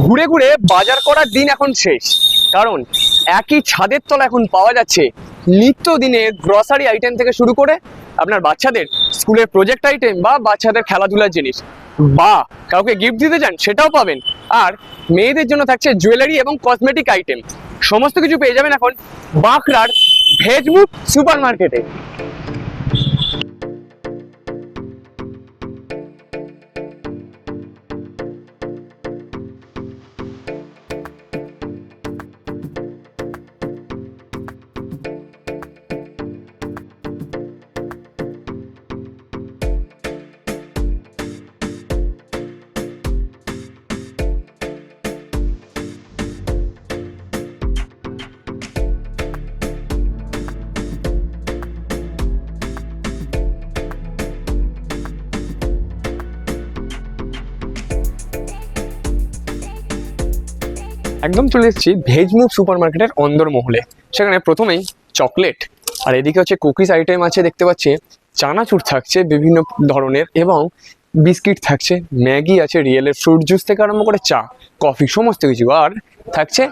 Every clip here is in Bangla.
ঘুরে ঘুরে বাজার করার দিন এখন শেষ। কারণ একই ছাদের তলা এখন পাওয়া যাচ্ছে নিত্য দিনের গ্রসারি আইটেম থেকে শুরু করে আপনার বাচ্চাদের স্কুলের প্রজেক্ট আইটেম বা বাচ্চাদের খেলাধুলার জিনিস। বা কাউকে গিফট দিতে চান সেটাও পাবেন। আর মেয়েদের জন্য থাকছে জুয়েলারি এবং কসমেটিক আইটেম সমস্ত কিছু পেয়ে যাবেন এখন বাঁকড়ার ভেজমুখ সুপার মার্কেটে একদম চলে এসেছি ভেজমুভ সুপার মার্কেটের অন্দর মহলে সেখানে প্রথমেই চকলেট, আর এদিকে হচ্ছে কুকিজ আইটেম আছে দেখতে পাচ্ছি। চানাচুর থাকছে বিভিন্ন ধরনের এবং বিস্কিট থাকছে, ম্যাগি আছে রিয়েলের ফ্রুট জুস থেকে আরম্ভ করে চা, কফি, সমস্ত কিছু। আর থাকছে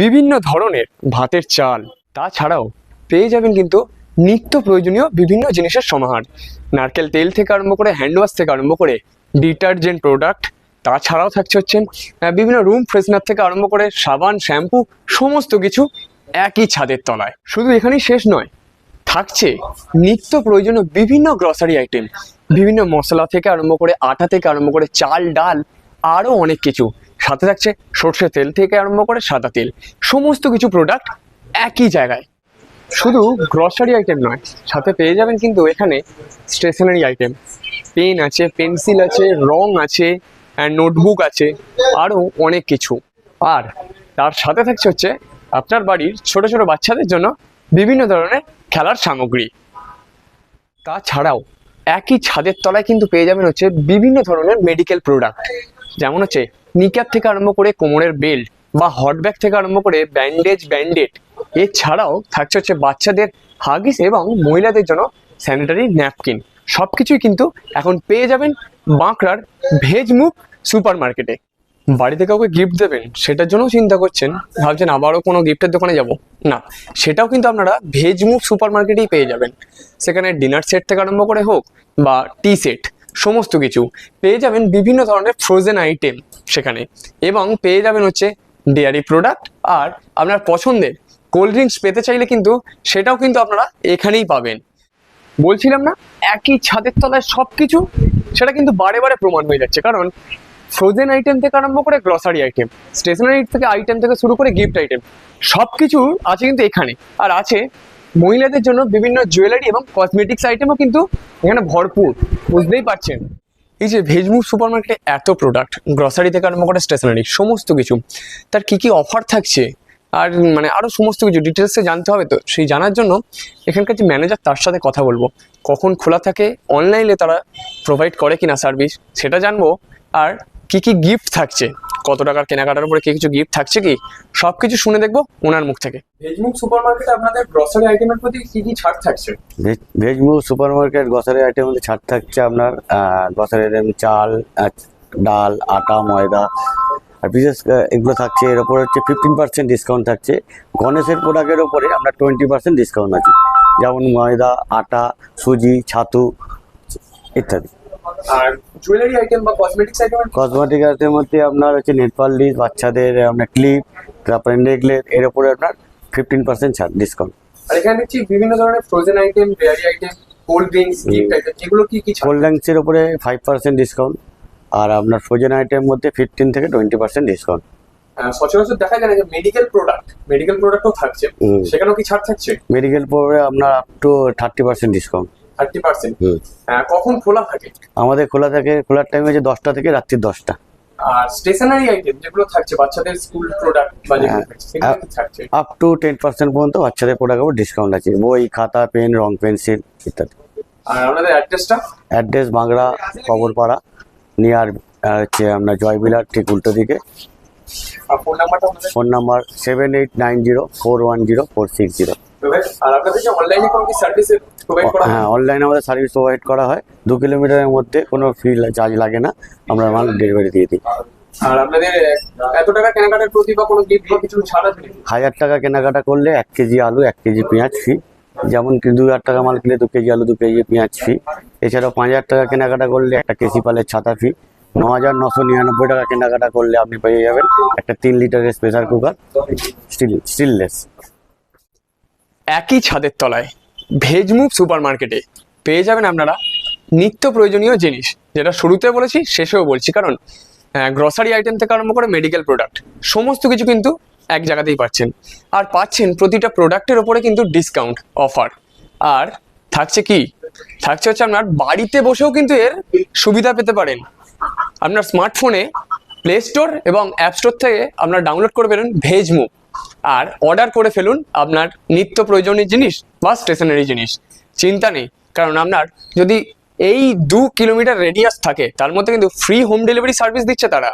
বিভিন্ন ধরনের ভাতের চাল। তাছাড়াও পেয়ে যাবেন কিন্তু নিত্য প্রয়োজনীয় বিভিন্ন জিনিসের সমাহার। নারকেল তেল থেকে আরম্ভ করে হ্যান্ড ওয়াশ থেকে আরম্ভ করে ডিটারজেন্ট প্রোডাক্ট তাছাড়াও থাকছে হচ্ছে আহ, বিভিন্ন রুম ফ্রেশনার থেকে আরম্ভ করে সাবান শ্যাম্পু সমস্ত কিছু একই ছাদের তলায়। শুধু এখানেই শেষ নয় থাকছে নিত্য প্রয়োজনীয় বিভিন্ন গ্রসারি আইটেম বিভিন্ন মশলা থেকে আরম্ভ করে আটা থেকে আরম্ভ করে চাল ডাল আরও অনেক কিছু। সাথে থাকছে সর্ষে তেল থেকে আরম্ভ করে সাদা তেল সমস্ত কিছু প্রোডাক্ট একই জায়গায়। শুধু গ্রসারি আইটেম নয় সাথে পেয়ে যাবেন কিন্তু এখানে স্টেশনারি আইটেম পেন আছে পেন্সিল আছে রং আছে নোটবুক আছে আরও অনেক কিছু। আর তার সাথে থাকছে হচ্ছে আপনার বাড়ির ছোট ছোট বাচ্চাদের জন্য বিভিন্ন ধরনের খেলার সামগ্রী। তাছাড়াও একই ছাদের তলায় কিন্তু পেয়ে যাবেন হচ্ছে বিভিন্ন ধরনের মেডিকেল প্রোডাক্ট যেমন হচ্ছে নিকার থেকে আরম্ভ করে কোমরের বেল্ট বা হট ব্যাগ থেকে আরম্ভ করে ব্যান্ডেজ ব্যান্ডেড এছাড়াও থাকছে হচ্ছে বাচ্চাদের হাগিস এবং মহিলাদের জন্য স্যানিটারি ন্যাপকিন সব কিছুই কিন্তু এখন পেয়ে যাবেন বাঁকড়ার ভেজ মুখ সুপার মার্কেটে বাড়িতে কাউকে গিফট দেবেন, সেটার জন্য চিন্তা করছেন, ভাবছেন আবারও কোনো গিফটের দোকানে যাব। না, সেটাও কিন্তু আপনারা ভেজ মুভ সুপার মার্কেটেই পেয়ে যাবেন। সেখানে ডিনার সেট থেকে আরম্ভ করে হোক বা টি সেট সমস্ত কিছু পেয়ে যাবেন বিভিন্ন ধরনের ফ্রোজেন আইটেম সেখানে। এবং পেয়ে যাবেন হচ্ছে ডেয়ারি প্রোডাক্ট আর আপনার পছন্দের কোল্ড ড্রিঙ্কস পেতে চাইলে কিন্তু সেটাও কিন্তু আপনারা এখানেই পাবেন। বলছিলাম না, একই ছাদের তলায় সব কিছু সেটা কিন্তু বারে বারে প্রমাণ হয়ে যাচ্ছে। কারণ ফ্রোজেন আইটেম থেকে আরম্ভ করে গ্রসারি আইটেম স্টেশনারি থেকে আইটেম থেকে শুরু করে গিফট আইটেম সব কিছু আছে কিন্তু এখানে। আর আছে মহিলাদের জন্য বিভিন্ন জুয়েলারি এবং কসমেটিক্স আইটেমও কিন্তু এখানে ভরপুর, বুঝতেই পারছেন? এই যে ভেজমুভ সুপার মার্কেটে এত প্রোডাক্ট গ্রসারি থেকে আরম্ভ করে স্টেশনারি সমস্ত কিছু, তার কি কি অফার থাকছে? আর মানে আরও সমস্ত কিছু ডিটেলসে জানতে হবে তো, সেই জানার জন্য এখানকার যে ম্যানেজার তার সাথে কথা বলব। কখন খোলা থাকে অনলাইনে তারা প্রোভাইড করে কিনা সার্ভিস সেটা জানব। আর কি কি গিফট থাকছে? কত টাকার কেনাকাটার উপরে কি কিছু গিফট থাকছে কি? সব কিছু শুনে দেখব ওনার মুখ থেকে। ভেজমুখ সুপার মার্কেটে আপনাদের গ্রসারি আইটেমের প্রতি কি কি ছাড় থাকছে? ভেজ ভেজমু সুপার মার্কেট গ্রসারি আইটেম মধ্যে ছাড় থাকছে আপনার গ্রসারি আইটেম চাল ডাল আটা ময়দা আর বিশেষ এগুলো থাকছে। এর উপরে হচ্ছে ফিফটিন পার্সেন্ট ডিসকাউন্ট থাকছে। গণেশের প্রোডাক্টের উপরে আপনার টোয়েন্টি পার্সেন্ট ডিসকাউন্ট আছে। যেমন ময়দা আটা সুজি ছাতু ইত্যাদি। আর জুয়েলারি আইটেম বা কসমেটিক্স আইটেম কসমেটিক আইটেমের মধ্যে আপনার হচ্ছে নেট পালিশ বাচ্চাদের আপনার ক্লিপ তারপরে নেকলেস এর উপরে আপনার ফিফটিন পার্সেন্ট ছাড় ডিসকাউন্ট আর এখানে দেখছি বিভিন্ন ধরনের frozen item dairy item cold drinks gift item এগুলো কি কি ছাড়? কোল্ড ড্রিঙ্কসের উপরে ফাইভ পার্সেন্ট ডিসকাউন্ট আর আপনার ফ্রোজেন মধ্যে ফিফটিন থেকে টোয়েন্টি পার্সেন্ট ডিসকাউন্ট সচরাচর দেখা যায় না যে মেডিকেল প্রোডাক্ট মেডিকেল প্রোডাক্টও থাকছে। সেখানেও কি ছাড় থাকছে? মেডিকেল পরে আপনার up to thirty percent discount thirty percent কখন খোলা থাকে? আমাদের খোলা থাকে খোলার টাইম হচ্ছে দশটা থেকে রাত্রি দশটা। আর স্টেশনারি আইটেম যেগুলো থাকছে বাচ্চাদের স্কুল প্রোডাক্ট বা যেগুলো হ্যাঁ। থাকছে আপ টু টেন পার্সেন্ট পর্যন্ত বাচ্চাদের প্রোডাক্ট উপর ডিসকাউন্ট আছে। বই খাতা পেন রং পেন্সিল ইত্যাদি। আর আপনাদের অ্যাড্রেসটা অ্যাড্রেস বাংলা নিয়ার হচ্ছে আপনার জয়বিলার ঠিক উল্টো দিকে। Phone number seven eight nine zero four one zero four six zero আর আপনাদের যে অনলাইনে কোনো কি সার্ভিস প্রোভাইড করা হ্যাঁ? অনলাইনে আমাদের সার্ভিস প্রোভাইড করা হয়। দু কিলোমিটারের মধ্যে কোনো ফ্রি চার্জ লাগে না। আমরা মাল ডেলিভারি দিয়ে দিই। আর আপনাদের এত টাকা কেনাকাটার প্রতি বা কোনো গিফট বা কিছু ছাড় আছে হাজার টাকা কেনাকাটা করলে এক কেজি আলু এক কেজি পেঁয়াজ ফ্রি যেমন কি দু হাজার টাকা মাল কিনলে দু কেজি আলু দু কেজি পেঁয়াজ ফ্রি এছাড়াও পাঁচ হাজার টাকা কেনাকাটা করলে একটা কেসি পালের ছাতা ফ্রি ন হাজার নশো নিরানব্বই টাকা কেনাকাটা করলে আপনি পেয়ে যাবেন একটা তিন লিটারের প্রেসার কুকার স্টিল স্টিললেস একই ছাদের তলায় ভেজ মুভ সুপার মার্কেটে পেয়ে যাবেন আপনারা নিত্য প্রয়োজনীয় জিনিস, যেটা শুরুতে বলেছি, শেষেও বলছি। কারণ গ্রসারি আইটেম থেকে আরম্ভ করে মেডিকেল প্রোডাক্ট সমস্ত কিছু কিন্তু এক জায়গাতেই পাচ্ছেন। আর পাচ্ছেন প্রতিটা প্রোডাক্টের ওপরে কিন্তু ডিসকাউন্ট অফার আর থাকছে কি? থাকছে হচ্ছে আপনার বাড়িতে বসেও কিন্তু এর সুবিধা পেতে পারেন। আপনার স্মার্টফোনে প্লে স্টোর এবং অ্যাপ স্টোর থেকে আপনার ডাউনলোড করে ফেলুন ভেজ মুভ আর অর্ডার করে ফেলুন আপনার নিত্য প্রয়োজনীয় জিনিস বা স্টেশনারি জিনিস। চিন্তা নেই, কারণ আপনার যদি এই দু কিলোমিটার রেডিয়াস থাকে, তার মধ্যে কিন্তু ফ্রি হোম ডেলিভারি সার্ভিস দিচ্ছে তারা।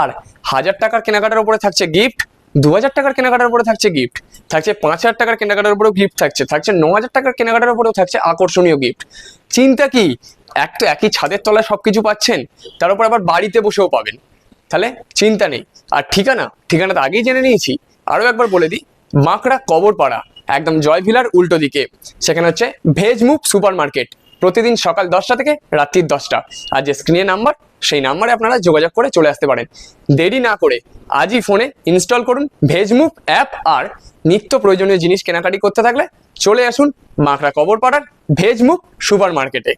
আর হাজার টাকার কেনাকাটার উপরে থাকছে গিফট দু হাজার টাকার কেনাকাটার উপরে থাকছে গিফট থাকছে পাঁচ হাজার টাকার কেনাকাটার উপরেও গিফট থাকছে থাকছে ন হাজার টাকার কেনাকাটার উপরেও থাকছে আকর্ষণীয় গিফট চিন্তা কি? এক তো একই ছাদের তলায় সবকিছু পাচ্ছেন, তার উপর আবার বাড়িতে বসেও পাবেন। তাহলে চিন্তা নেই। আর ঠিকানা ঠিকানা তো আগেই জেনে নিয়েছি। আরও একবার বলে দিই, মাকড়া কবরপাড়া, একদম জয় ভিলার উল্টো দিকে। সেখানে হচ্ছে ভেজ মুভ সুপার মার্কেট প্রতিদিন সকাল দশটা থেকে রাত্রির দশটা। আর যে স্ক্রিনে নাম্বার সেই নাম্বারে আপনারা যোগাযোগ করে চলে আসতে পারেন। দেরি না করে আজই ফোনে ইনস্টল করুন ভেজ মুভ অ্যাপ আর নিত্য প্রয়োজনীয় জিনিস কেনাকাটি করতে থাকলে চলে আসুন মাকড়া কবরপাড়ার ভেজ মুভ সুপার মার্কেটে